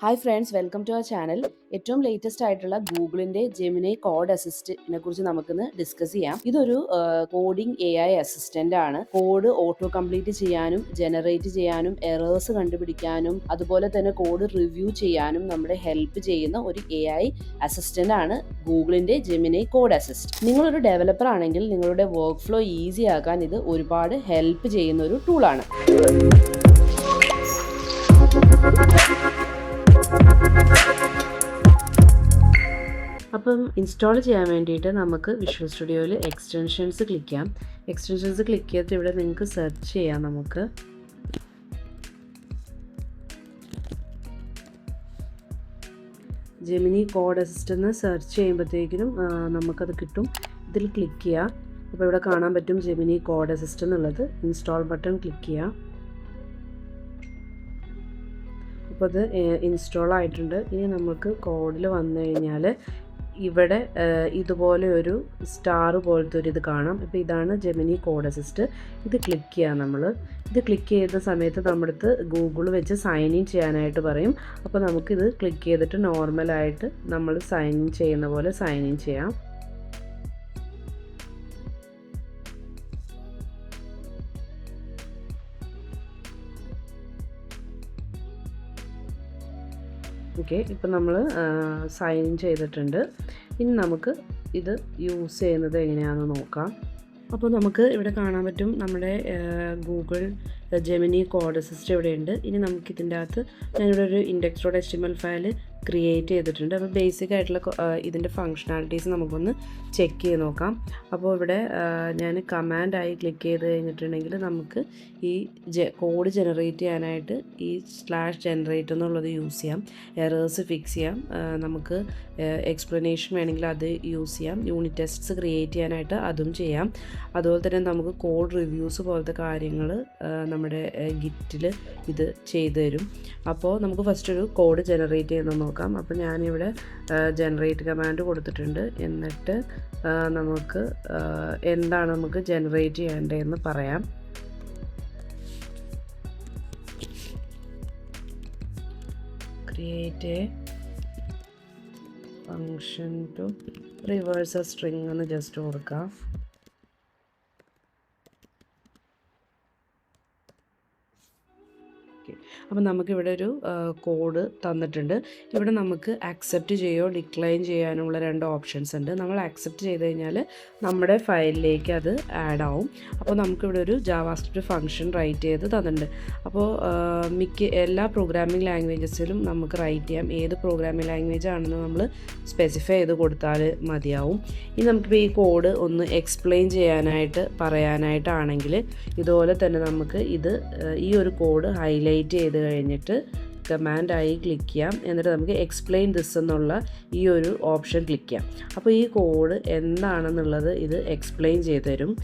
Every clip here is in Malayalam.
Hi friends welcome to our channel ഏറ്റവും ലേറ്റസ്റ്റ് ആയിട്ടുള്ള ഗൂഗിളിന്റെ ജെമിനെ കോഡ് അസിസ്റ്റിനെ കുറിച്ച് നമുക്കിന്ന് ഡിസ്കസ് ചെയ്യാം. ഇതൊരു കോഡിംഗ് എ ഐ അസിസ്റ്റന്റ് ആണ്. കോഡ് ഓട്ടോ കംപ്ലീറ്റ് ചെയ്യാനും ജനറേറ്റ് ചെയ്യാനും എറേഴ്സ് കണ്ടുപിടിക്കാനും അതുപോലെ തന്നെ കോഡ് റിവ്യൂ ചെയ്യാനും നമ്മുടെ ഹെൽപ്പ് ചെയ്യുന്ന ഒരു എ ഐ അസിസ്റ്റന്റ് ആണ് ഗൂഗിളിന്റെ ജെമിനെ കോഡ് അസിസ്റ്റ് നിങ്ങളൊരു ഡെവലപ്പർ ആണെങ്കിൽ നിങ്ങളുടെ വർക്ക് ഫ്ലോ ഈസി ആക്കാൻ ഇത് ഒരുപാട് ഹെൽപ്പ് ചെയ്യുന്ന ഒരു ടൂളാണ് അപ്പം ഇൻസ്റ്റാൾ ചെയ്യാൻ വേണ്ടിയിട്ട് നമുക്ക് വിഷ്വൽ സ്റ്റുഡിയോയിൽ എക്സ്റ്റൻഷൻസ് ക്ലിക്ക് ചെയ്യാം. എക്സ്റ്റൻഷൻസ് ക്ലിക്ക് ചെയ്തിട്ട് ഇവിടെ നിങ്ങൾക്ക് സെർച്ച് ചെയ്യാം നമുക്ക്. ജെമിനി കോഡ് അസിസ്റ്റ് എന്ന് സെർച്ച് ചെയ്യുമ്പോഴത്തേക്കിനും നമുക്കത് കിട്ടും. ഇതിൽ ക്ലിക്ക് ചെയ്യുക അപ്പോൾ ഇവിടെ കാണാൻ പറ്റും ജെമിനി കോഡ് അസിസ്റ്റ് എന്നുള്ളത്. ഇൻസ്റ്റാൾ ബട്ടൺ ക്ലിക്ക് ചെയ്യുക അപ്പോൾ അത് ഇൻസ്റ്റാൾ ആയിട്ടുണ്ട്. ഇനി നമുക്ക് കോഡിൽ വന്നു കഴിഞ്ഞാൽ ഇവിടെ ഇതുപോലെ ഒരു സ്റ്റാർ പോലത്തെ ഒരു ഇത് കാണാം. ഇപ്പോൾ ഇതാണ് ജെമിനി കോഡ് അസിസ്റ്റ് ഇത് ക്ലിക്ക് ചെയ്യാം നമ്മൾ ഇത് ക്ലിക്ക് ചെയ്ത സമയത്ത് നമ്മുടെ അടുത്ത് ഗൂഗിൾ വെച്ച് സൈൻ ഇൻ ചെയ്യാനായിട്ട് പറയും. അപ്പോൾ നമുക്കിത് ക്ലിക്ക് ചെയ്തിട്ട് നോർമലായിട്ട് നമ്മൾ സൈൻ ഇൻ ചെയ്യുന്ന പോലെ സൈൻ ഇൻ ചെയ്യാം. ഓക്കെ ഇപ്പം നമ്മൾ സൈൻ ചെയ്തിട്ടുണ്ട്. ഇനി നമുക്ക് ഇത് യൂസ് ചെയ്യുന്നത് എങ്ങനെയാണെന്ന് നോക്കാം. അപ്പോൾ നമുക്ക് ഇവിടെ കാണാൻ പറ്റും നമ്മുടെ ഗൂഗിൾ ജെമിനി കോഡ് അസിസ്റ്റ് ഇവിടെയുണ്ട്. ഇനി നമുക്ക് ഇതിന്റെ അകത്ത് ഞാനിവിടെ ഒരു index dot HTML file create ചെയ്തിട്ടുണ്ട്. അപ്പോൾ ബേസിക് ആയിട്ടുള്ള ഇതിന്റെ ഫങ്ഷണാലിറ്റീസ് നമുക്കൊന്ന് ചെക്ക് ചെയ്ത് നോക്കാം. അപ്പോൾ ഇവിടെ ഞാൻ കമാൻഡായി ക്ലിക്ക് ചെയ്ത് കഴിഞ്ഞിട്ടുണ്ടെങ്കിൽ നമുക്ക് ഈ കോഡ് ജനറേറ്റ് ചെയ്യാനായിട്ട് ഈ സ്ലാഷ് ജനറേറ്റ് എന്നുള്ളത് യൂസ് ചെയ്യാം. എറേഴ്സ് ഫിക്സ് ചെയ്യാം. നമുക്ക് എക്സ്പ്ലനേഷൻ വേണമെങ്കിൽ അത് യൂസ് ചെയ്യാം. യൂണിറ്റ് ടെസ്റ്റ്സ് ക്രിയേറ്റ് ചെയ്യാനായിട്ട് അതും ചെയ്യാം. അതുപോലെ തന്നെ നമുക്ക് കോഡ് റിവ്യൂസ് പോലത്തെ കാര്യങ്ങൾ നമ്മുടെ ഗിറ്റിൽ ഇത് ചെയ്തു തരും. അപ്പോൾ നമുക്ക് ഫസ്റ്റ് ഒരു കോഡ് ജനറേറ്റ് ചെയ്യുന്നത് നോക്കാം. അപ്പോൾ ഞാനിവിടെ ജനറേറ്റ് കമാൻഡ് കൊടുത്തിട്ടുണ്ട്. എന്നിട്ട് നമുക്ക് എന്താണ് നമുക്ക് ജനറേറ്റ് ചെയ്യേണ്ടതെന്ന് പറയാം. Create function to reverse string എന്ന് ജസ്റ്റ് കൊടുക്കാം. അപ്പോൾ നമുക്കിവിടെ ഒരു കോഡ് തന്നിട്ടുണ്ട്. ഇവിടെ നമുക്ക് അക്സെപ്റ്റ് ചെയ്യോ ഡിക്ലൈൻ ചെയ്യാനുള്ള രണ്ട് ഓപ്ഷൻസ് ഉണ്ട്. നമ്മൾ അക്സെപ്റ്റ് ചെയ്ത് കഴിഞ്ഞാൽ നമ്മുടെ ഫയലിലേക്ക് അത് ആഡ് ആവും. അപ്പോൾ നമുക്കിവിടെ ഒരു ജാവാസ്ക്രിപ്റ്റ് ഫംഗ്ഷൻ റൈറ്റ് ചെയ്ത് തന്നിട്ടുണ്ട്. അപ്പോൾ മിക്ക എല്ലാ പ്രോഗ്രാമിംഗ് ലാംഗ്വേജസിലും നമുക്ക് റൈറ്റ് ചെയ്യാം. ഏത് പ്രോഗ്രാമിംഗ് ലാംഗ്വേജ് ആണെന്ന് നമ്മൾ സ്പെസിഫൈ ചെയ്ത് കൊടുത്താൽ മതിയാവും. ഇനി നമുക്കിപ്പോൾ ഈ കോഡ് ഒന്ന് എക്സ്പ്ലെയിൻ ചെയ്യാനായിട്ട് പറയാനായിട്ടാണെങ്കിൽ ഇതുപോലെ തന്നെ നമുക്ക് ഇത് ഈ ഒരു കോഡ് ഹൈലൈറ്റ് ചെയ്ത് കഴിഞ്ഞിട്ട് കമാൻഡ് ആയി ക്ലിക്ക് ചെയ്യാം. എന്നിട്ട് നമുക്ക് എക്സ്പ്ലെയിൻ ദിസ് എന്നുള്ള ഈ ഒരു ഓപ്ഷൻ ക്ലിക്ക് ചെയ്യാം. അപ്പോൾ ഈ കോഡ് എന്താണെന്നുള്ളത് ഇത് എക്സ്പ്ലെയിൻ ചെയ്തു തരും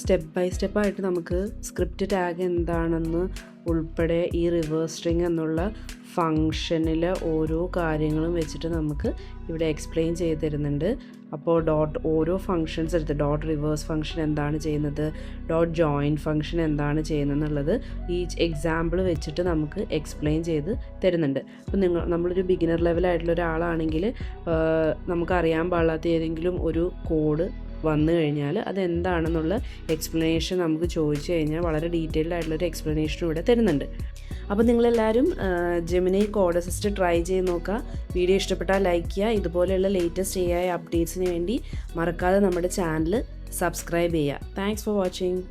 സ്റ്റെപ്പ് ബൈ സ്റ്റെപ്പായിട്ട് നമുക്ക് സ്ക്രിപ്റ്റ് ടാഗ് എന്താണെന്ന് ഉൾപ്പെടെ ഈ റിവേഴ്സ് സ്ട്രിങ് എന്നുള്ള ഫങ്ഷനിലെ ഓരോ കാര്യങ്ങളും വെച്ചിട്ട് നമുക്ക് ഇവിടെ എക്സ്പ്ലെയിൻ ചെയ്ത് തരുന്നുണ്ട്. അപ്പോൾ ഡോട്ട് ഓരോ ഫങ്ഷൻസ് എടുത്ത് ഡോട്ട് റിവേഴ്സ് ഫങ്ഷൻ എന്താണ് ചെയ്യുന്നത് ഡോട്ട് ജോയിൻ ഫങ്ഷൻ എന്താണ് ചെയ്യുന്നത് എന്നുള്ളത് ഈ എക്സാമ്പിൾ വെച്ചിട്ട് നമുക്ക് എക്സ്പ്ലെയിൻ ചെയ്ത് തരുന്നുണ്ട്. അപ്പോൾ നിങ്ങൾ നമ്മളൊരു ബിഗിനർ ലെവലായിട്ടുള്ള ഒരാളാണെങ്കിൽ നമുക്കറിയാൻ പാടില്ലാത്ത ഏതെങ്കിലും ഒരു കോഡ് വന്നു കഴിഞ്ഞാൽ അതെന്താണെന്നുള്ള എക്സ്പ്ലനേഷൻ നമുക്ക് ചോദിച്ചു കഴിഞ്ഞാൽ വളരെ ഡീറ്റെയിൽഡ് ആയിട്ടുള്ളൊരു എക്സ്പ്ലനേഷൻ ഇവിടെ തരുന്നുണ്ട്. അപ്പോൾ നിങ്ങളെല്ലാവരും ജെമിനി കോഡ് അസിസ്റ്റ് ട്രൈ ചെയ്ത് നോക്കുക. വീഡിയോ ഇഷ്ടപ്പെട്ടാൽ ലൈക്ക് ചെയ്യുക. ഇതുപോലെയുള്ള ലേറ്റസ്റ്റ് എ ഐ അപ്ഡേറ്റ്സിന് വേണ്ടി മറക്കാതെ നമ്മുടെ ചാനൽ സബ്സ്ക്രൈബ് ചെയ്യുക. Thanks for watching